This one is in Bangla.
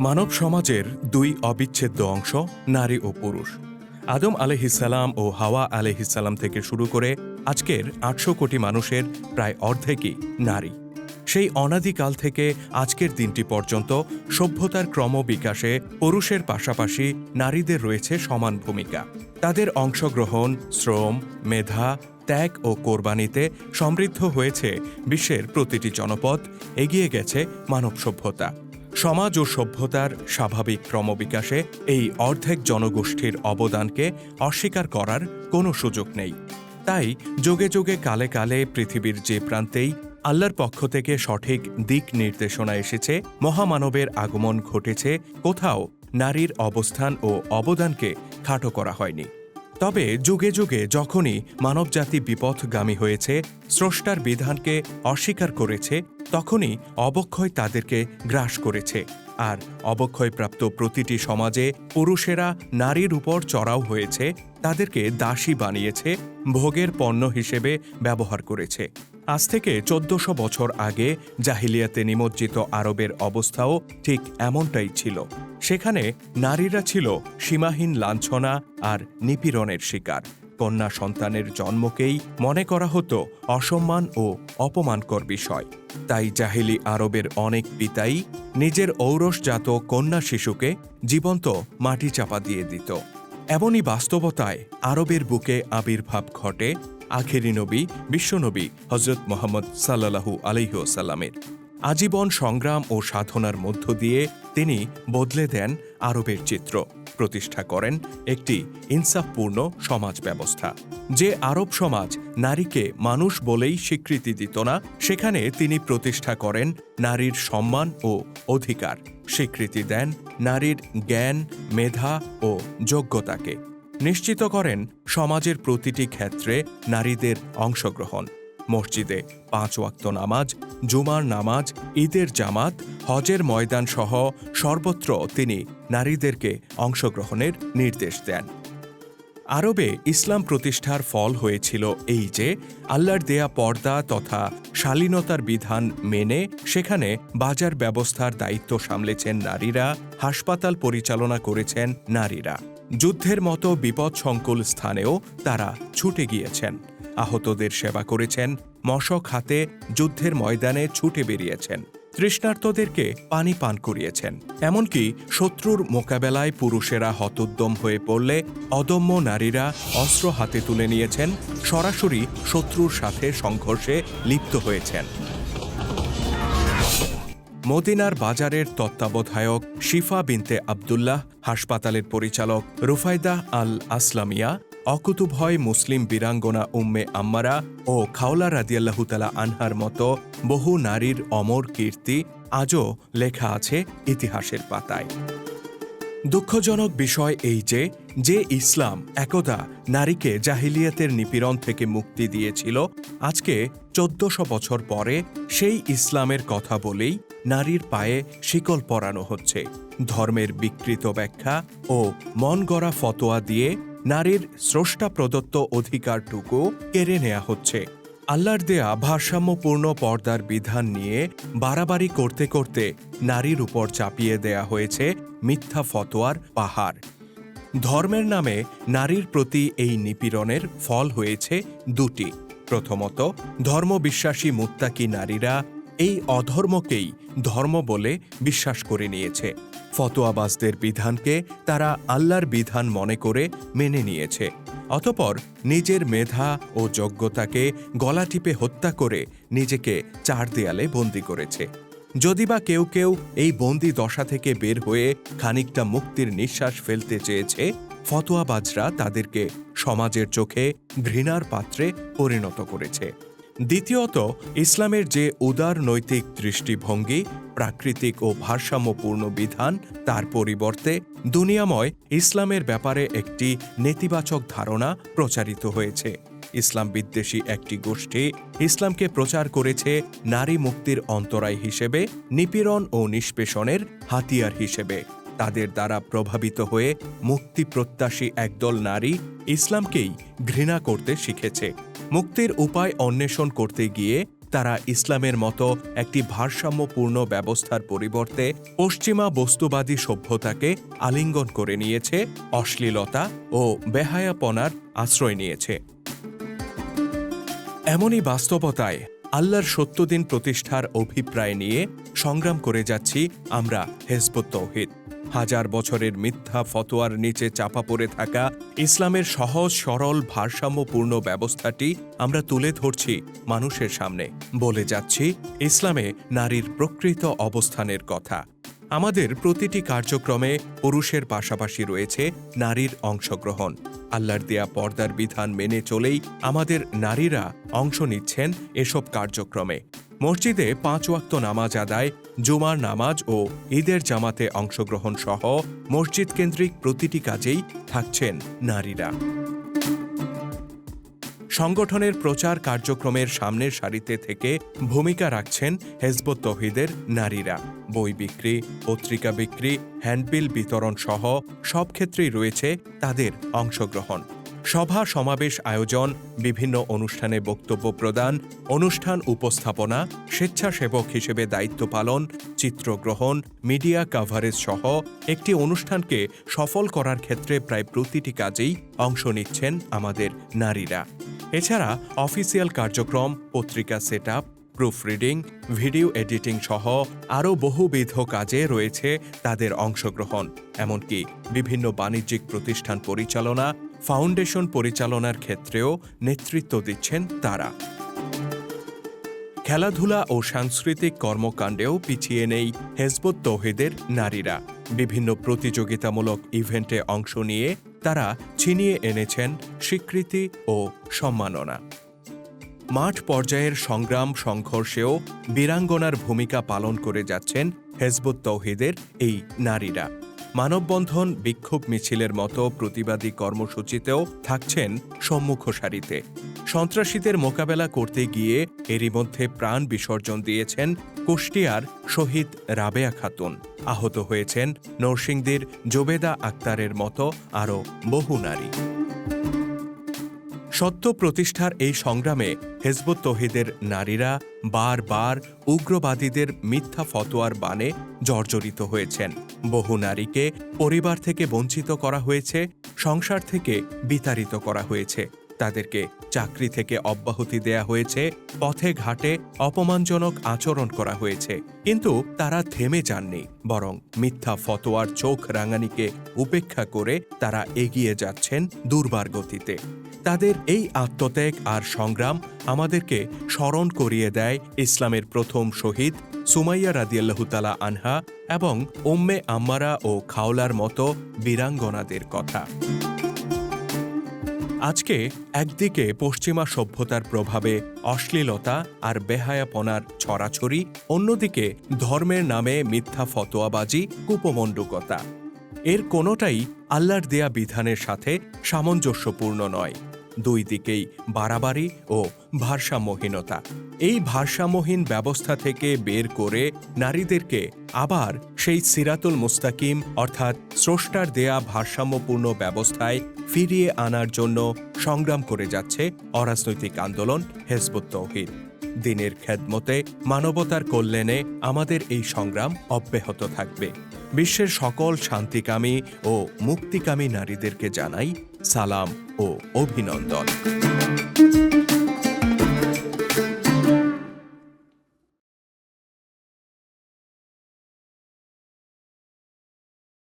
মানব সমাজের দুই অবিচ্ছেদ্য অংশ, নারী ও পুরুষ। আদম আলহিসাল্লাম ও হাওয়া আলহিসাল্লাম থেকে শুরু করে আজকের আটশো কোটি মানুষের প্রায় অর্ধেকই নারী। সেই অনাদিকাল থেকে আজকের দিনটি পর্যন্ত সভ্যতার ক্রমবিকাশে পুরুষের পাশাপাশি নারীদের রয়েছে সমান ভূমিকা। তাদের অংশগ্রহণ, শ্রম, মেধা ত্যাগ ও কোরবানিতে সমৃদ্ধ হয়েছে বিশ্বের প্রতিটি জনপদ, এগিয়ে গেছে মানব সভ্যতা। সমাজ ও সভ্যতার স্বাভাবিক ক্রমবিকাশে এই অর্ধেক জনগোষ্ঠীর অবদানকে অস্বীকার করার কোনো সুযোগ নেই। তাই যোগে যোগে কালে কালে পৃথিবীর যে প্রান্তেই আল্লাহর পক্ষ থেকে সঠিক দিক নির্দেশনা এসেছে, মহামানবের আগমন ঘটেছে, কোথাও নারীর অবস্থান ও অবদানকে খাটো করা হয়নি। তবে যুগে যুগে যখনই মানবজাতি বিপথগামী হয়েছে, স্রষ্টার বিধানকে অস্বীকার করেছে, তখনই অবক্ষয় তাদেরকে গ্রাস করেছে। আর অবক্ষয়প্রাপ্ত প্রতিটি সমাজে পুরুষেরা নারীর উপর চড়াও হয়েছে, তাদেরকে দাসী বানিয়েছে, ভোগের পণ্য হিসেবে ব্যবহার করেছে। আজ থেকে চোদ্দশো বছর আগে জাহিলিয়াতে নিমজ্জিত আরবের অবস্থাও ঠিক এমনটাই ছিল। সেখানে নারীরা ছিল সীমাহীন লাঞ্ছনা আর নিপীড়নের শিকার। কন্যা সন্তানের জন্মকেই মনে করা হতো অসম্মান ও অপমানকর বিষয়। তাই জাহিলি আরবের অনেক পিতাই নিজের ঔরসজাত কন্যা শিশুকে জীবন্ত মাটি চাপা দিয়ে দিত। এমনই বাস্তবতায় আরবের বুকে আবির্ভাব ঘটে আখেরি নবী বিশ্বনবী হজরত মোহাম্মদ সাল্লাহু আলহিউসাল্লামের আজীবন সংগ্রাম ও সাধনার মধ্য দিয়ে তিনি বদলে দেন আরবের চিত্র। প্রতিষ্ঠা করেন একটি ইনসাফপূর্ণ সমাজ ব্যবস্থা। যে আরব সমাজ নারীকে মানুষ বলেই স্বীকৃতি দিত না, সেখানে তিনি প্রতিষ্ঠা করেন নারীর সম্মান ও অধিকার। স্বীকৃতি দেন নারীর জ্ঞান, মেধা ও যোগ্যতাকে। নিশ্চিত করেন সমাজের প্রতিটি ক্ষেত্রে নারীদের অংশগ্রহণ। মসজিদে পাঁচ ওয়াক্ত নামাজ, জুমার নামাজ, ঈদের জামাত, হজের ময়দান সহ সর্বত্র তিনি নারীদেরকে অংশগ্রহণের নির্দেশ দেন। আরবে ইসলাম প্রতিষ্ঠার ফল হয়েছিল এই যে, আল্লাহর দেয়া পর্দা তথা শালীনতার বিধান মেনে সেখানে বাজার ব্যবস্থার দায়িত্ব সামলেছেন নারীরা, হাসপাতাল পরিচালনা করেছেন নারীরা। যুদ্ধের মতো বিপদসংকুল স্থানেও তারা ছুটে গিয়েছেন। আহতদের সেবা করেছেন, মশক হাতে যুদ্ধের ময়দানে ছুটে বেরিয়েছেন। তৃষ্ণার্তদেরকে পানি পান করিয়েছেন। এমনকি শত্রুর মোকাবেলায় পুরুষেরা হতোদ্যম হয়ে পড়লে অদম্য নারীরা অস্ত্র হাতে তুলে নিয়েছেন, সরাসরি শত্রুর সাথে সংঘর্ষে লিপ্ত হয়েছেন। মদিনার বাজারের তত্ত্বাবধায়ক শিফা বিনতে আবদুল্লাহ, হাসপাতালের পরিচালক রুফায়দা আল আসলামিয়া অকুতুভয় মুসলিম বীরাঙ্গনা উম্মে আম্মারা ও খাওলা রাদিয়াল্লাহুতালা আনহার মতো বহু নারীর অমর কীর্তি আজও লেখা আছে ইতিহাসের পাতায়। দুঃখজনক বিষয় এই যে যে ইসলাম একদা নারীকে জাহিলিয়াতের নিপীড়ন থেকে মুক্তি দিয়েছিল, আজকে চোদ্দশো বছর পরে সেই ইসলামের কথা বলেই নারীর পায়ে শিকল পরানো হচ্ছে। ধর্মের বিকৃত ব্যাখ্যা ও মন গড়া ফতোয়া দিয়ে নারীর স্রষ্টা প্রদত্ত অধিকারটুকু কেড়ে নেওয়া হচ্ছে। আল্লাহর দেয়া ভারসাম্যপূর্ণ পর্দার বিধান নিয়ে বাড়াবাড়ি করতে করতে নারীর উপর চাপিয়ে দেয়া হয়েছে মিথ্যা ফতোয়ার পাহাড়। ধর্মের নামে নারীর প্রতি এই নিপীড়নের ফল হয়েছে দুটি। প্রথমত, ধর্মবিশ্বাসী মুত্তাকি নারীরা এই অধর্মকেই ধর্ম বলে বিশ্বাস করে নিয়েছে। ফতোয়াবাজদের বিধানকে তারা আল্লাহর বিধান মনে করে মেনে নিয়েছে। অতপর নিজের মেধা ও যোগ্যতাকে গলা টিপে হত্যা করে নিজেকে চার দেয়ালে বন্দি করেছে। যদি বা কেউ কেউ এই বন্দি দশা থেকে বের হয়ে খানিকটা মুক্তির নিঃশ্বাস ফেলতে চেয়েছে, ফতোয়াবাজরা তাদেরকে সমাজের চোখে ঘৃণার পাত্রে পরিণত করেছে। দ্বিতীয়ত, ইসলামের যে উদার নৈতিক দৃষ্টিভঙ্গি, প্রাকৃতিক ও ভারসাম্যপূর্ণ বিধান, তার পরিবর্তে দুনিয়াময় ইসলামের ব্যাপারে একটি নেতিবাচক ধারণা প্রচারিত হয়েছে। ইসলাম বিদ্বেষী একটি গোষ্ঠী, ইসলামকে প্রচার করেছে নারী মুক্তির অন্তরায় হিসেবে, নিপীড়ন ও নিষ্পেষণের হাতিয়ার হিসেবে। তাদের দ্বারা প্রভাবিত হয়ে মুক্তি প্রত্যাশী একদল নারী ইসলামকেই ঘৃণা করতে শিখেছে। মুক্তির উপায় অন্বেষণ করতে গিয়ে তারা ইসলামের মতো একটি ভারসাম্যপূর্ণ ব্যবস্থার পরিবর্তে পশ্চিমা বস্তুবাদী সভ্যতাকে আলিঙ্গন করে নিয়েছে, অশ্লীলতা ও বেহায়াপনার আশ্রয় নিয়েছে। এমনই বাস্তবতায় আল্লাহর সত্যদিন প্রতিষ্ঠার অভিপ্রায় নিয়ে সংগ্রাম করে যাচ্ছি আমরা হেজবুত তৌহিদ। হাজার বছরের মিথ্যা ফতোয়ার নিচে চাপা পড়ে থাকা ইসলামের সহজ, সরল, ভারসাম্যপূর্ণ ব্যবস্থাটি আমরা তুলে ধরছি মানুষের সামনে। বলে যাচ্ছি, ইসলামে নারীর প্রকৃত অবস্থানের কথা। আমাদের প্রতিটি কার্যক্রমে পুরুষের পাশাপাশি রয়েছে নারীর অংশগ্রহণ। আল্লাহর দেয়া পর্দার বিধান মেনে চলেই আমাদের নারীরা অংশ নিচ্ছেন এসব কার্যক্রমে। মসজিদে পাঁচ ওয়াক্ত নামাজ আদায়, জুমার নামাজ ও ঈদের জামাতে অংশগ্রহণ সহ মসজিদ কেন্দ্রিক প্রতিটি কাজেই থাকছেন নারীরা। সংগঠনের প্রচার কার্যক্রমের সামনের সারিতে থেকে ভূমিকা রাখছেন হেজবত তহিদের নারীরা। বই বিক্রি, পত্রিকা বিক্রি, হ্যান্ডবিল বিতরণ সহ সব ক্ষেত্রেই রয়েছে তাদের অংশগ্রহণ। সভা, সমাবেশ, আয়োজন, বিভিন্ন অনুষ্ঠানে বক্তব্য প্রদান, অনুষ্ঠান উপস্থাপনা, স্বেচ্ছাসেবক হিসেবে দায়িত্ব পালন, চিত্রগ্রহণ, মিডিয়া কাভারেজ সহ একটি অনুষ্ঠানকে সফল করার ক্ষেত্রে প্রায় প্রতিটি কাজেই অংশ নিচ্ছেন আমাদের নারীরা। এছাড়া অফিসিয়াল কার্যক্রম, পত্রিকা set proof reading video editing সহ আরও বহুবিধ কাজে রয়েছে তাদের অংশগ্রহণ, এমনকি বিভিন্ন বাণিজ্যিক প্রতিষ্ঠান পরিচালনা ফাউন্ডেশন পরিচালনার ক্ষেত্রেও নেতৃত্ব দিচ্ছেন তারা। খেলাধুলা ও সাংস্কৃতিক কর্মকাণ্ডেও পিছিয়ে নেই হেজবত তৌহিদের নারীরা। বিভিন্ন প্রতিযোগিতামূলক ইভেন্টে অংশ নিয়ে তারা ছিনিয়ে এনেছেন স্বীকৃতি ও সম্মাননা। মাঠ পর্যায়ের সংগ্রাম সংঘর্ষেও বীরাঙ্গনার ভূমিকা পালন করে যাচ্ছেন হেজবুত তৌহিদের এই নারীরা। মানববন্ধন, বিক্ষোভ মিছিলের মতো প্রতিবাদী কর্মসূচিতেও থাকছেন সম্মুখ সারিতে। সন্ত্রাসীদের মোকাবেলা করতে গিয়ে এরই মধ্যে প্রাণ বিসর্জন দিয়েছেন কুষ্টিয়ার শহীদ রাবেয়া খাতুন। আহত হয়েছেন নরসিংদীর জোবেদা আক্তারের মতো আরও বহু নারী। সত্য প্রতিষ্ঠার এই সংগ্রামে হেজবুত তহিদের নারীরা বারবার উগ্রবাদীদের মিথ্যা ফতোয়ার বানে জর্জরিত হয়েছেন। বহু নারীকে পরিবার থেকে বঞ্চিত করা হয়েছে, সংসার থেকে বিতাড়িত করা হয়েছে। তাদেরকে চাকরি থেকে অব্যাহতি দেয়া হয়েছে, পথে ঘাটে অপমানজনক আচরণ করা হয়েছে। কিন্তু তারা থেমে যাননি, বরং মিথ্যা ফতোয়ার চোখ রাঙানিকে উপেক্ষা করে তারা এগিয়ে যাচ্ছেন দুর্বার গতিতে। তাদের এই আত্মত্যাগ আর সংগ্রাম আমাদেরকে স্মরণ করিয়ে দেয় ইসলামের প্রথম শহীদ সুমাইয়া রাদিয়াল্লাহুতালা আনহা এবং উম্মে আম্মারা ও খাওলার মতো বীরাঙ্গনাদের কথা। আজকে একদিকে পশ্চিমা সভ্যতার প্রভাবে অশ্লীলতা আর বেহায়াপনার ছড়াছড়ি, অন্যদিকে ধর্মের নামে মিথ্যা ফতোয়াবাজি, কুপমণ্ডুকতা। এর কোনোটাই আল্লাহর দেয়া বিধানের সাথে সামঞ্জস্যপূর্ণ নয়। দুই দিকেই বাড়াবাড়ি ও ভারসাম্যহীনতা। এই ভারসাম্যহীন ব্যবস্থা থেকে বের করে নারীদেরকে আবার সেই সিরাতুল মুস্তাকিম অর্থাৎ স্রষ্টার দেয়া ভারসাম্যপূর্ণ ব্যবস্থায় ফিরিয়ে আনার জন্য সংগ্রাম করে যাচ্ছে অরাজনৈতিক আন্দোলন হেজবুত তৌহিদ। দিনের খেদমতে মানবতার কল্যাণে আমাদের এই সংগ্রাম অব্যাহত থাকবে। বিশ্বের সকল শান্তিকামী ও মুক্তিকামী নারীদেরকে জানাই সালাম ও অভিনন্দন।